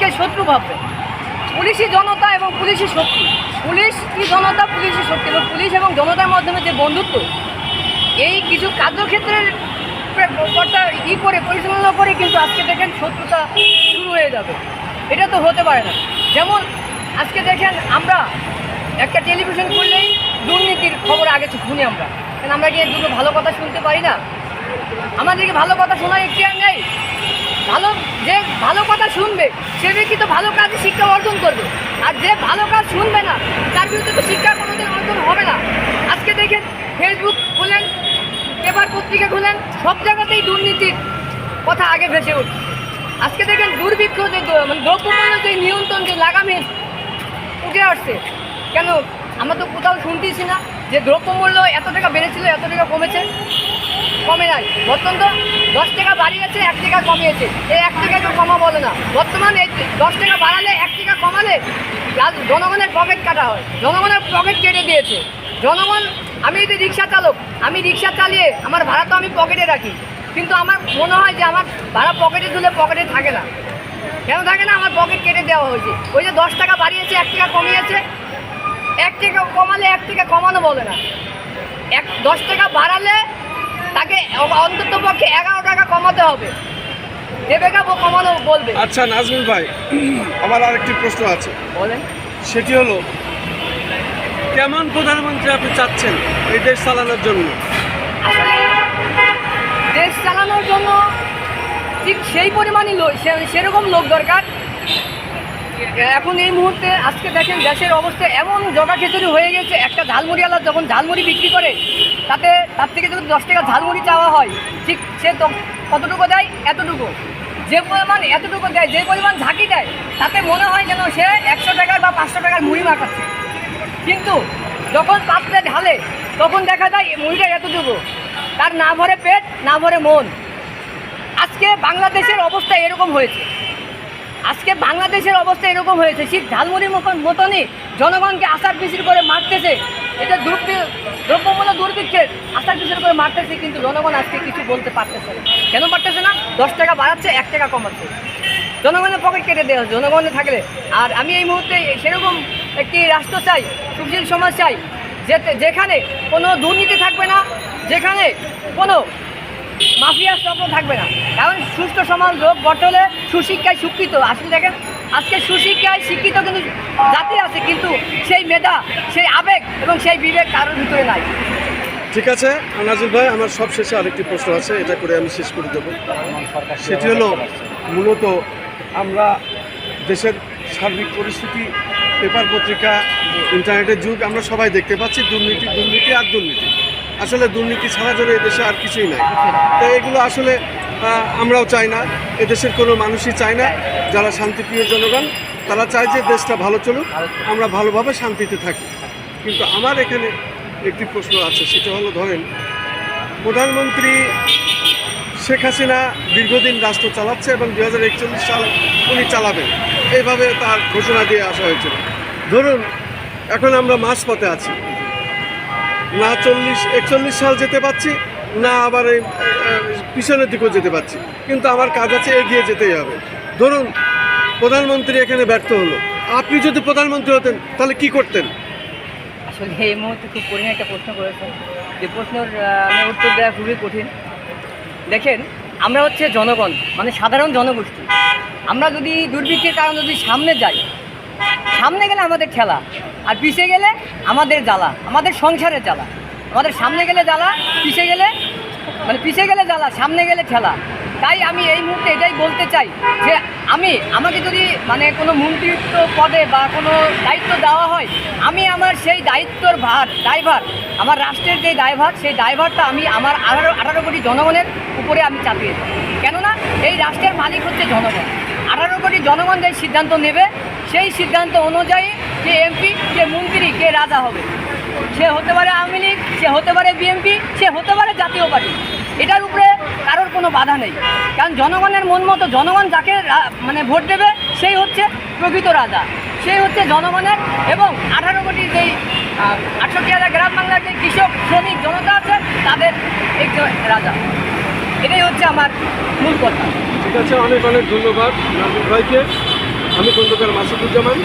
পুলিশকে শত্রু ভাববে। পুলিশই জনতা এবং পুলিশই শক্তি। পুলিশ কি জনতা, পুলিশই শক্তি। এবং পুলিশ এবং জনতার মাধ্যমে যে বন্ধুত্ব, এই কিছু কার্যক্ষেত্রের কর্তা ই করে, পরিচালনা করে কিন্তু আজকে দেখেন শত্রুতা শুরু হয়ে যাবে। এটা তো হতে পারে না। যেমন আজকে দেখেন আমরা একটা টেলিভিশন করলেই দুর্নীতির খবর আগে শুনি আমরা। কারণ আমরা কি দুটো ভালো কথা শুনতে পারি না? আমাদেরকে ভালো কথা শোনার ইতিহাস নেই ভালো কথা শুনবে, সে ব্যক্তি তো ভালো কাজে শিক্ষা অর্জন করবে। আর যে ভালো কাজ শুনবে না, তার বিরুদ্ধে তো শিক্ষা কোনোদিন অর্জন হবে না। আজকে দেখেন ফেসবুক খুলেন পেপার পত্রিকা খুলেন, সব জায়গাতেই দুর্নীতির কথা আগে ভেসে উঠছে। আজকে দেখেন দুর্ভিক্ষ যে মানে দ্রব্যমূল্য যে নিয়ন্ত্রণ যে লাগামে উঠে আসছে, কেন আমরা তো কোথাও শুনতেছি না যে দ্রব্যমূল্য এত টাকা বেড়েছিল, এত টাকা কমেছে। কমে নাই। বর্তমান তো দশ টাকা বাড়িয়েছে, এক টাকা কমিয়েছে। এই এক টাকা কেউ কমা বলে না। বর্তমান এই দশ টাকা বাড়ালে, এক টাকা কমালে জনগণের পকেট কাটা হয়। জনগণের পকেট কেটে দিয়েছে। জনগণ, আমি যদি রিক্সা চালক, আমি রিক্সা চালিয়ে আমার ভাড়া তো আমি পকেটে রাখি। কিন্তু আমার মনে হয় যে আমার ভাড়া পকেটে তুলে পকেটে থাকে না। কেন থাকে না? আমার পকেট কেটে দেওয়া হয়েছে। ওই যে দশ টাকা বাড়িয়েছে, এক টাকা কমিয়েছে এক টাকা কমালে এক টাকা কমানো বলে না। এক দশ টাকা বাড়ালে তাকে অন্তত পক্ষে এগারো টাকা কমাতে হবে। দেবে কা কমানো বলবে। আচ্ছা নাজমিন ভাই আমার আরেকটি প্রশ্ন আছে। বলেন। সেটি হলো কেমন প্রধানমন্ত্রী আপনি চাচ্ছেন এই দেশ চালানোর জন্য? দেশ চালানোর জন্য ঠিক সেই পরিমাণই সেরকম লোক দরকার এখন এই মুহূর্তে আজকে দেখেন গ্যাসের অবস্থা এমন জগা খিচুড়ি হয়ে গেছে, একটা ঝালমুড়িওয়ালা যখন ঝালমুড়ি বিক্রি করে, তাতে তার থেকে যদি দশ টাকা ঝালমুড়ি চাওয়া হয়, ঠিক সে কতটুকু দেয়? এতটুকু। যে পরিমাণ এতটুকু দেয়, যে পরিমাণ ঝাঁকি দেয়, তাতে মনে হয় যেন সে একশো টাকার বা পাঁচশো টাকার মুড়ি মাখাচ্ছে। কিন্তু যখন পাত্রে ঢালে, তখন দেখা যায় মুড়িটা এতটুকু। তার না ভরে পেট, না ভরে মন। আজকে বাংলাদেশের অবস্থা এরকম হয়েছে। আজকে বাংলাদেশের অবস্থা এরকম হয়েছে। ঠিক ঝালমুড়ির মতন মতনই জনগণকে আশার পিছির করে মারতেছে। এটা দুর্বি দ্রব্যমূল্য দুর্ভিক্ষের আশার পিছির করে মারতেছে, কিন্তু জনগণ আজকে কিছু বলতে পারতেছে না। কেন পারতেছে না? দশ টাকা বাড়াচ্ছে, এক টাকা কমাচ্ছে। জনগণের পকেট কেটে দেওয়া জনগণে থাকলে। আর আমি এই মুহূর্তে সেরকম একটি রাষ্ট্র চাই, সুশীল সমাজ চাই, যেতে যেখানে কোনো দুর্নীতি থাকবে না, যেখানে কোনো মাফিয়া চক্র থাকবে না। কারণ সুস্থ সমাজ লোক গঠলে সুশিক্ষায় শিক্ষিত। আসলে দেখেন, আজকে সুশিক্ষায় শিক্ষিত কিন্তু জাতি আছে, কিন্তু সেই মেধা, সেই আবেগ এবং সেই বিবেক কারোর ভিতরে নাই। ঠিক আছে নাজির ভাই, আমার সব শেষে আরেকটি প্রশ্ন আছে, এটা করে আমি শেষ করে দেবো। সেটি হলো, মূলত আমরা দেশের সার্বিক পরিস্থিতি, পেপার পত্রিকা, ইন্টারনেটের যুগ, আমরা সবাই দেখতে পাচ্ছি, দুর্নীতি দুর্নীতি আর দুর্নীতি। আসলে দুর্নীতি ছাড়া ধরে এদেশে আর কিছুই নাই। তো এগুলো আসলে আমরাও চাই না। এদেশের কোনো মানুষই চায় না। যারা শান্তিপ্রিয় জনগণ, তারা চায় যে দেশটা ভালো চলুক, আমরা ভালোভাবে শান্তিতে থাকি। কিন্তু আমার এখানে একটি প্রশ্ন আছে, সেটা হলো ধরেন, প্রধানমন্ত্রী শেখ হাসিনা দীর্ঘদিন রাষ্ট্র চালাচ্ছে এবং দু হাজার একচল্লিশ সাল উনি চালাবেন। এইভাবে তার ঘোষণা দিয়ে আসা হয়েছিল। ধরুন, এখন আমরা মাঝপথে আছি। না চল্লিশ, একচল্লিশ সাল যেতে পাচ্ছি না আবার এই পিছনের দিকেও যেতে পাচ্ছি কিন্তু আমার কাজ আছে, এগিয়ে যেতেই হবে। ধরুন, প্রধানমন্ত্রী এখানে ব্যর্থ হলো। আপনি যদি প্রধানমন্ত্রী হতেন, তাহলে কি করতেন? আসলে এই মুহূর্তে খুব কঠিন একটা প্রশ্ন করেছেন। যে প্রশ্নের আমি উত্তর দেওয়া খুবই কঠিন। দেখেন, আমরা হচ্ছে জনগণ মানে সাধারণ জনগোষ্ঠী। আমরা যদি দুর্ভিক্ষের কারণে যদি সামনে যাই, সামনে গেলে আমাদের ঠেলা। আর পিছিয়ে গেলে আমাদের জ্বালা, আমাদের সংসারের জ্বালা। আমাদের সামনে গেলে জ্বালা পিছিয়ে গেলে মানে পিছিয়ে গেলে জ্বালা, সামনে গেলে ঠেলা। তাই আমি এই মুহূর্তে এটাই বলতে চাই যে আমি, আমাকে যদি মানে কোনো মন্ত্রিত্ব পদে বা কোনো দায়িত্ব দেওয়া হয়, আমি আমার সেই দায়িত্বর ভার ড্রাইভার আমার রাষ্ট্রের যে ড্রাইভার সেই ড্রাইভারটা আমি আমার আঠারো আঠারো কোটি জনগণের উপরে আমি চাপিয়ে দেবো। কেননা এই রাষ্ট্রের মালিক হচ্ছে জনগণ। আঠারো কোটি জনগণ যে সিদ্ধান্ত নেবে, সেই সিদ্ধান্ত অনুযায়ী কে এমপি কে মন্ত্রী, কে রাজা হবে। সে হতে পারে আওয়ামী লীগ, সে হতে পারে বিএনপি, সে হতে পারে জাতীয় পার্টি। এটার উপরে কারোর কোনো বাধা নেই। কারণ জনগণের মন মতো, জনগণ যাকে মানে ভোট দেবে, সেই হচ্ছে প্রকৃত রাজা। সেই হচ্ছে জনগণের এবং আঠারো কোটি যেই আটষট্টি হাজার গ্রাম বাংলার যে কৃষক, শ্রমিক, জনতা আছে, তাদের একজন রাজা। এটাই হচ্ছে আমার মূল কথা। ঠিক আছে, অনেক অনেক ধন্যবাদ ভাইকে। আমি খন্দকার মাসুদুজ্জামান।